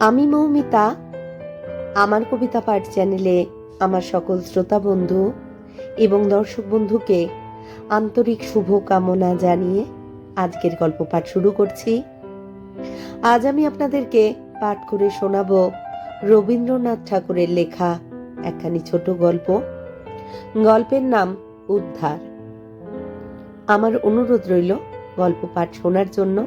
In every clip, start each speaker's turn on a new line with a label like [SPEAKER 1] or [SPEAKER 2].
[SPEAKER 1] আমি মৌমিতা। আমার কবিতা পাঠ চ্যানেলে আমার সকল শ্রোতা বন্ধু এবং দর্শক বন্ধুকে আন্তরিক শুভ কামনা জানিয়ে আজকের গল্প পাঠ শুরু করছি। আজ আমি আপনাদেরকে পাঠ করে শোনাব রবীন্দ্রনাথ ঠাকুরের লেখা একখানি ছোট গল্প। গল্পের নাম উদ্ধার। আমার অনুরোধ রইল গল্প পাঠ শোনার জন্য।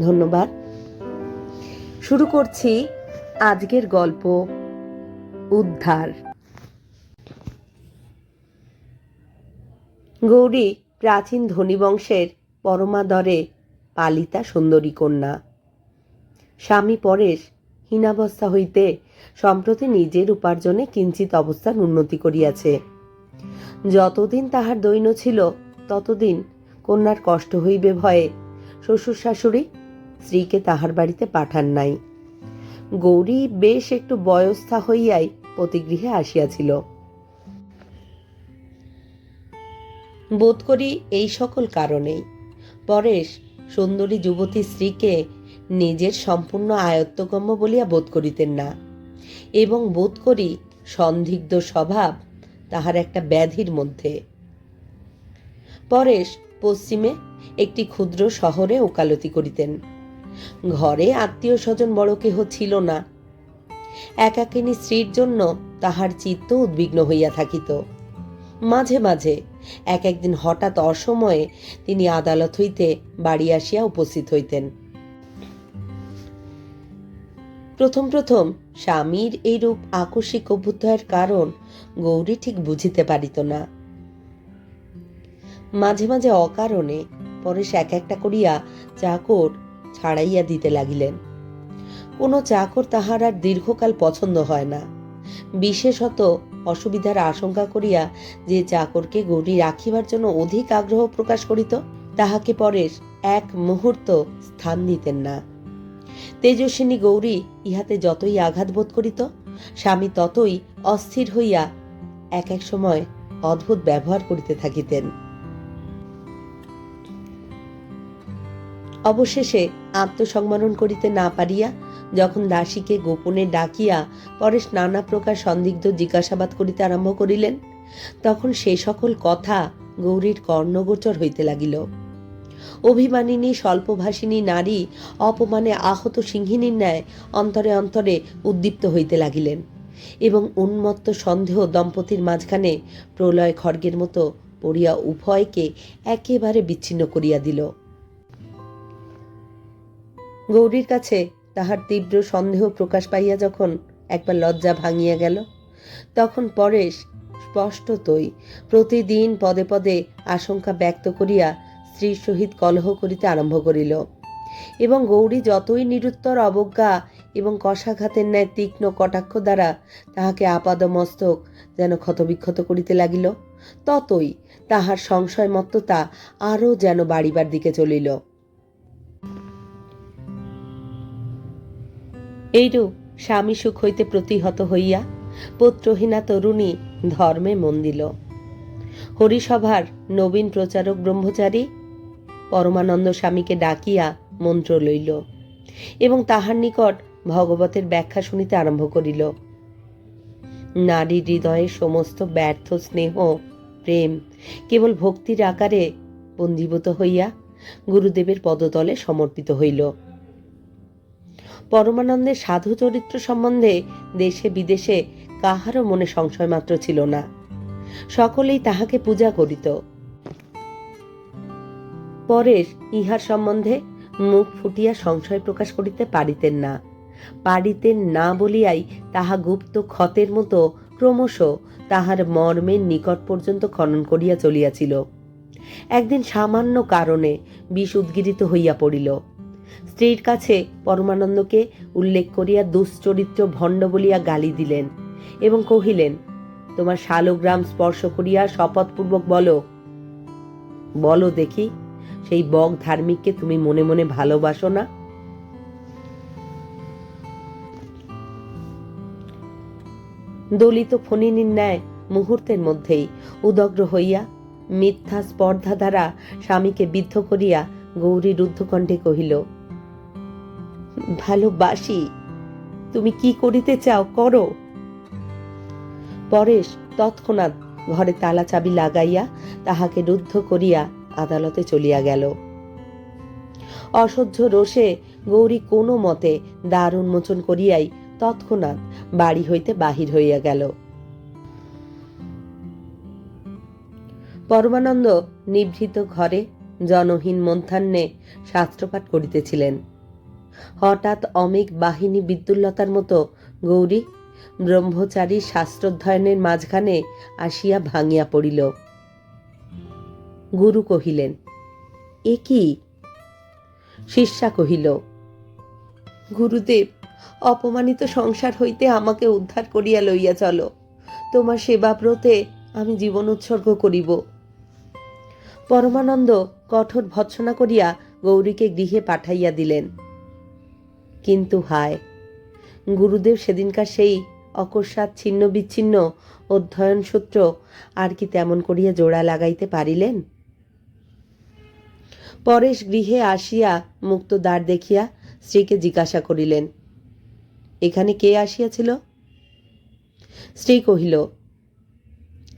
[SPEAKER 1] ধন্যবাদ। শুরু করছি আজকের গল্প, উদ্ধার। গৌরী প্রাচীন ধনী বংশের পরমাদরে পালিতা সুন্দরী কন্যা। স্বামী পরেশ হীনাবস্থা হইতে সম্প্রতি নিজের উপার্জনে কিঞ্চিত অবস্থার উন্নতি করিয়াছে। যতদিন তাহার দৈন্য ছিল, ততদিন কন্যার কষ্ট হইবে ভয়ে শ্বশুর শাশুড়ি স্ত্রীকে তাহার বাড়িতে পাঠান নাই। গৌরী বেশ একটু বয়স্থা হইয়াই প্রতিগৃহে আসিয়াছিল। বোধ করি এই সকল কারণেই। পরেশ সুন্দরী যুবতী স্ত্রীকে নিজের সম্পূর্ণ আয়ত্তগম্য বলিয়া বোধ করিতেন না এবং বোধ করি সন্দিগ্ধ স্বভাব তাহার একটা ব্যাধির মধ্যে। পরেশ পশ্চিমে একটি ক্ষুদ্র শহরে ওকালতি করিতেন। ঘরে আত্মীয় স্বজন বড় কেহ ছিল না। একাকিনী স্ত্রীর জন্য তাহার চিত্ত উদ্বিগ্ন হইয়া থাকিত। মাঝে মাঝে এক একদিন হঠাৎ অসময়ে তিনি আদালত হইতে বাড়ি আসিয়া উপস্থিত হইতেন। প্রথম প্রথম স্বামীর এইরূপ আকস্মিক অভ্যুদয়ের কারণ গৌরী ঠিক বুঝিতে পারিত না। মাঝে মাঝে অকারণে পরেশ এক একটা করিয়া চাকর ছাড়াইয়া দিতে লাগিলেন। কোনো চাকর তাহার আর দীর্ঘকাল পছন্দ হয় না। বিশেষত অসুবিধার আশঙ্কা করিয়া যে চাকরকে গৌরী রাখিবার জন্য অধিক আগ্রহ প্রকাশ করিত, তাহাকে পরেশ এক মুহূর্ত স্থান দিতেন না। তেজস্বিনী গৌরী ইহাতে যতই আঘাত বোধ করিত, স্বামী ততই অস্থির হইয়া এক এক সময় অদ্ভুত ব্যবহার করিতে থাকিতেন। অবশেষে আত্মসংবরণ করিতে না পারিয়া যখন দাসীকে গোপনে ডাকিয়া পরেশ নানা প্রকার সন্দিগ্ধ জিজ্ঞাসাবাদ করিতে আরম্ভ করিলেন, তখন সে সকল কথা গৌরীর কর্ণগোচর হইতে লাগিল। অভিমানিনী, স্বল্পভাষিনী নারী অপমানে আহত সিংহিনীর ন্যায় অন্তরে অন্তরে উদ্দীপ্ত হইতে লাগিলেন এবং উন্মত্ত সন্দেহ দম্পতির মাঝখানে প্রলয় খড়গের মতো পড়িয়া উভয়কে একেবারে বিচ্ছিন্ন করিয়া দিল। গৌরীর কাছে তাহার তীব্র সন্দেহ প্রকাশ পাইয়া যখন একবার লজ্জা ভাঙিয়া গেল, তখন পরেশ স্পষ্টতই প্রতিদিন পদে পদে আশঙ্কা ব্যক্ত করিয়া স্ত্রীর সহিত কলহ করিতে আরম্ভ করিল। এবং গৌরী যতই নিরুত্তর অবজ্ঞা এবং কষাঘাতের ন্যায় তীক্ষ্ণ কটাক্ষ দ্বারা তাহাকে আপাদমস্তক যেন ক্ষতবিক্ষত করিতে লাগিল, ততই তাহার সংশয়মত্ততা আরও যেন বাড়িবার দিকে চলিল। এইরূপ স্বামী সুখ হইতে প্রতিহত হইয়া পুত্রহীনা তরুণী ধর্মে মন দিল হরিসভার নবীন প্রচারক ব্রহ্মচারী পরমানন্দ স্বামীকে ডাকিয়া মন্ত্র লইল এবং তাহার নিকট ভগবতের ব্যাখ্যা শুনিতে আরম্ভ করিল। নারী হৃদয়ে সমস্ত ব্যর্থ স্নেহ, প্রেম কেবল ভক্তির আকারে বন্দীভূত হইয়া গুরুদেবের পদতলে সমর্পিত হইল। পরমানন্দের সাধু চরিত্র সম্বন্ধে দেশে বিদেশে কাহারও মনে সংশয় মাত্র ছিল না। সকলেই তাহাকে পূজা করিত। পরেশ ইহার সম্বন্ধে মুখ ফুটিয়া সংশয় প্রকাশ করিতে পারিতেন না। পারিতেন না বলিয়াই তাহা গুপ্ত ক্ষতের মতো ক্রমশ তাহার মর্মের নিকট পর্যন্ত খনন করিয়া চলিয়াছিল। একদিন সামান্য কারণে বিষ উদ্গিরিত হইয়া পড়িল। স্ত্রীর কাছে পরমানন্দকে উল্লেখ করিয়া দুশ্চরিত্র ভণ্ড বলিয়া গালি দিলেন এবং কহিলেন, তোমার শালগ্রাম স্পর্শ করিয়া শপথপূর্বক বলো। বলো দেখি, সেই বক ধার্মিককে তুমি মনে মনে ভালোবাসো না? দলিত ফণিনীর ন্যায় মুহূর্তের মধ্যেই উদগ্র হইয়া মিথ্যা স্পর্ধা দ্বারা স্বামীকে বিদ্ধ করিয়া গৌরী রুদ্ধকণ্ঠে কহিল ভালোবাসি। তুমি কি করিতে চাও, করো। পরেশ তৎক্ষণাৎ ঘরে তালা চাবি লাগাইয়া তাহাকে রুদ্ধ করিয়া আদালতে চলিয়া গেল। অসহ্য রোষে গৌরী কোনো মতে দ্বার উন্মোচন করিয়াই তৎক্ষণাৎ বাড়ি হইতে বাহির হইয়া গেল। পরমানন্দ নিভৃত ঘরে জনহীন মধ্যাহ্নে শাস্ত্রপাঠ করিতেছিলেন। হঠাৎ অমিক বাহিনী বিদ্যুল্লতার মতো, গৌরী, ব্রহ্মচারী শাস্ত্রোধ্যয়নের মাঝখানে আসিয়া ভাঙিয়া পড়িল। গুরু কহিলেন, এ কি? শিষ্যা কহিল, গুরুদেব, অপমানিত সংসার হইতে আমাকে উদ্ধার করিয়া লইয়া চলো। তোমার সেবাব্রতে আমি জীবন উৎসর্গ করিব। পরমানন্দ কঠোর ভৎসনা করিয়া গৌরীকে গৃহে পাঠাইয়া দিলেন। কিন্তু হায়। গুরুদেব সেদিনকার সেই অকস্মাৎ ছিন্ন বিচ্ছিন্ন অধ্যয়ন সূত্র আর কি তেমন করিয়া জোড়া লাগাইতে পারিলেন? পরেশ গৃহে আসিয়া মুক্ত দ্বার দেখিয়া স্ত্রীকে জিজ্ঞাসা করিলেন, এখানে কে আসিয়াছিল? স্ত্রী কহিল,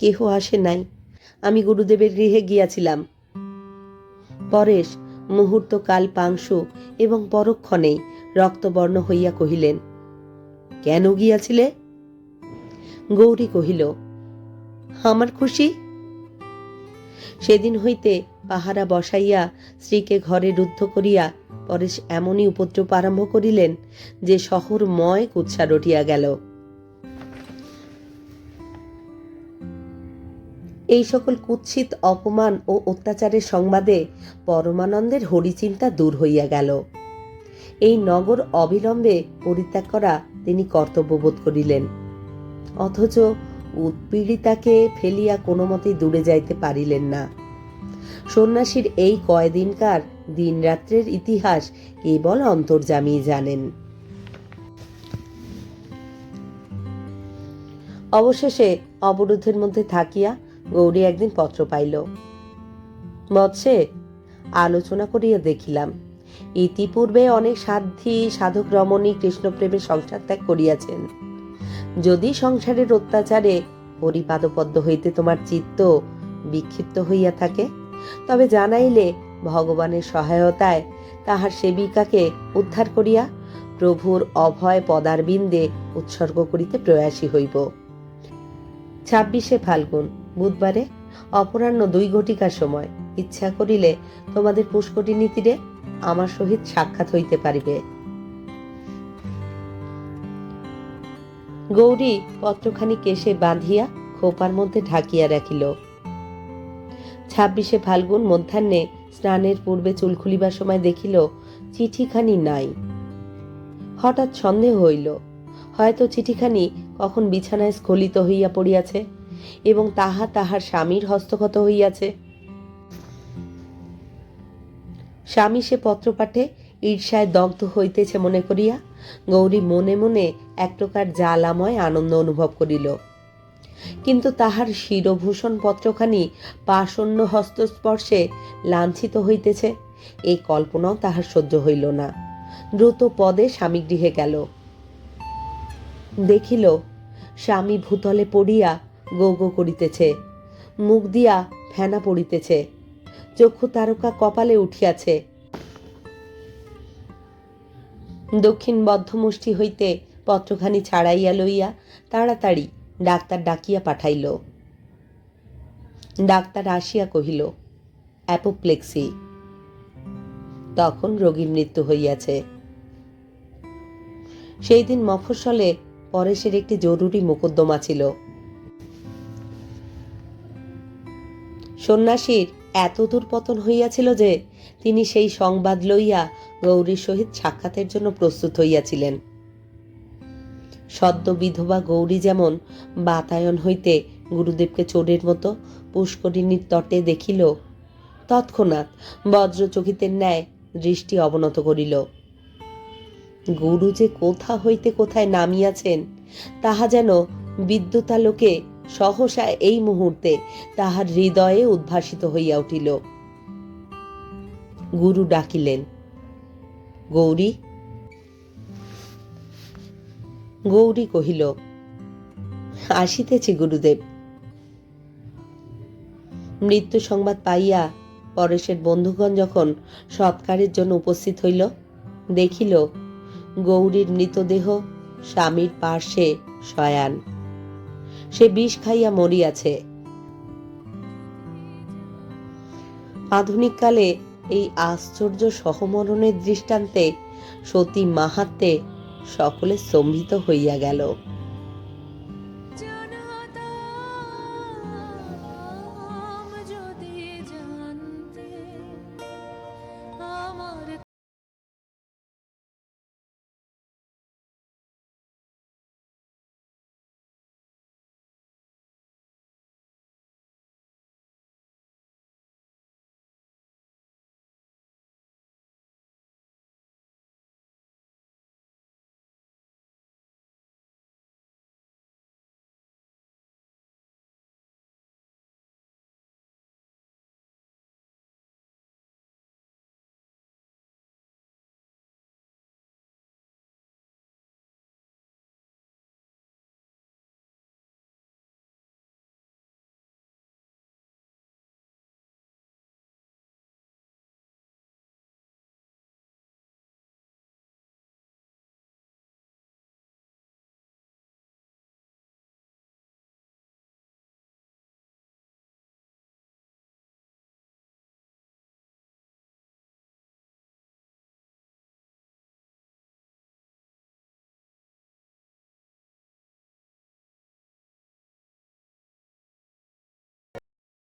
[SPEAKER 1] কেহ আসে নাই। আমি গুরুদেবের গৃহে গিয়াছিলাম। পরেশ মুহূর্তকাল পাংশু এবং পরক্ষণেই রক্তবর্ণ হইয়া কহিলেন, কেন গিয়াছিলে? গৌরী কহিল, আমার খুশি? সেদিন হইতে পাহারা বসাইয়া স্ত্রীকে ঘরে রুদ্ধ করিয়া পরেশ এমনই উপদ্রব আরম্ভ করিলেন যে শহর ময় কুৎসা রটিয়া গেল। এই সকল কুৎসিত অপমান ও অত্যাচারের সংবাদে পরমানন্দের হরিচিন্তা দূর হইয়া গেল। এই নগর অবিলম্বে পরিত্যাগ করা তিনি কর্তব্যবোধ করিলেন। অথচ উৎপীড়িতাকে ফেলিয়া কোনো মতেই দূরে যাইতে পারিলেন না। সন্ন্যাসীর এই কয়দিনকার দিনরাত্রের ইতিহাস কেবল অন্তর্জামী জানেন। অবশেষে অবরোধের মধ্যে থাকিয়া গৌরী একদিন পত্র পাইল। বৎসে আলোচনা করিয়া দেখিলাম, ইতিপূর্বে অনেক সাধ্যী, সাধক রমণী কৃষ্ণপ্রেমে সংসার ত্যাগ করিয়াছেন। যদি সংসারের অত্যাচারে পরিপাদপদ্ম হইতে তোমার চিত্ত বিক্ষিপ্ত হইয়া থাকে, তবে জানাইলে ভগবানের সহায়তায় তাহার সেবিকাকে উদ্ধার করিয়া প্রভুর অভয় পদারবিন্দে উৎসর্গ করিতে প্রয়াসী হইব। ছাব্বিশে ফাল্গুন বুধবারে অপরাহ্ন দুই ঘটিকার সময়। ইচ্ছা করিলে তোমাদের পুষ্করিণী তীরে আমার সহিত সাক্ষাৎ হইতে পারিবে। গৌরী পত্রখানি কেশে বাঁধিয়া খোপার মধ্যে ঢাকিয়া রাখিল। ছাব্বিশে ফাল্গুন মধ্যাহ্নে স্নানের পূর্বে চুল খুলিবার সময় দেখিল, চিঠিখানি নাই। হঠাৎ সন্দেহ হইল, হয়তো চিঠিখানি কখন বিছানায় স্খলিত হইয়া পড়িয়াছে। এবং তাহা তাহার স্বামীর হস্তগত হইয়াছে। স্বামী সে পত্র পাঠে ঈর্ষায় দগ্ধ হইতেছে মনে করিয়া গৌরী মনে মনে এক প্রকার জ্বালাময় আনন্দ অনুভব করিল। কিন্তু তাহার শিরভূষণ পত্রখানি পাশন্য হস্তস্পর্শে লাঞ্ছিত হইতেছে, এই কল্পনাও তাহার সহ্য হইল না। দ্রুত পদে স্বামী গৃহে গেল। দেখিল, স্বামী ভূতলে পড়িয়া গো গো করিতেছে, মুখ দিয়া ফেনা পড়িতেছে, চক্ষু তারকা কপালে উঠিয়াছে। দক্ষিণ বদ্ধমুষ্টি হইতে পত্রখানি ছাড়াইয়া লইয়া তাড়াতাড়ি ডাক্তার ডাকিয়া পাঠাইল। ডাক্তার আসিয়া কহিল, অ্যাপোপ্লেক্সি। তখন রোগীর মৃত্যু হইয়াছে। সেই দিন মফস্বলে পরেশের একটি জরুরি মোকদ্দমা ছিল। সন্ন্যাসীর এত দূর পতন হইয়াছিল যে তিনি সেই সংবাদ লইয়া গৌরীর সহিত সাক্ষাতের জন্য প্রস্তুত হইয়াছিলেন। সদ্য বিধবা গৌরী যেমন বাতায়ন হইতে গুরুদেবকে চোরের মতো পুষ্করিণীর তটে দেখিল, তৎক্ষণাৎ বজ্রচকিতের ন্যায় দৃষ্টি অবনত করিল। গুরু যে কোথা হইতে কোথায় নামিয়াছেন, তাহা যেন বিদ্যুতালোকে সহসা এই মুহূর্তে তাহার হৃদয়ে উদ্ভাসিত হইয়া উঠিল। গুরু ডাকিলেন, গৌরী। গৌরী কহিল, আসিতেছি গুরুদেব। মৃত্যু সংবাদ পাইয়া পরেশের বন্ধুগণ যখন সৎকারের জন্য উপস্থিত হইল, দেখিল গৌরীর মৃতদেহ স্বামীর পার্শ্বে শয়ান। সে বিষ খাইয়া মরিয়াছে। আধুনিক কালে এই আশ্চর্য সহমরণের দৃষ্টান্তে সতী মাহাত্মে সকলে স্তম্ভিত হইয়া গেল।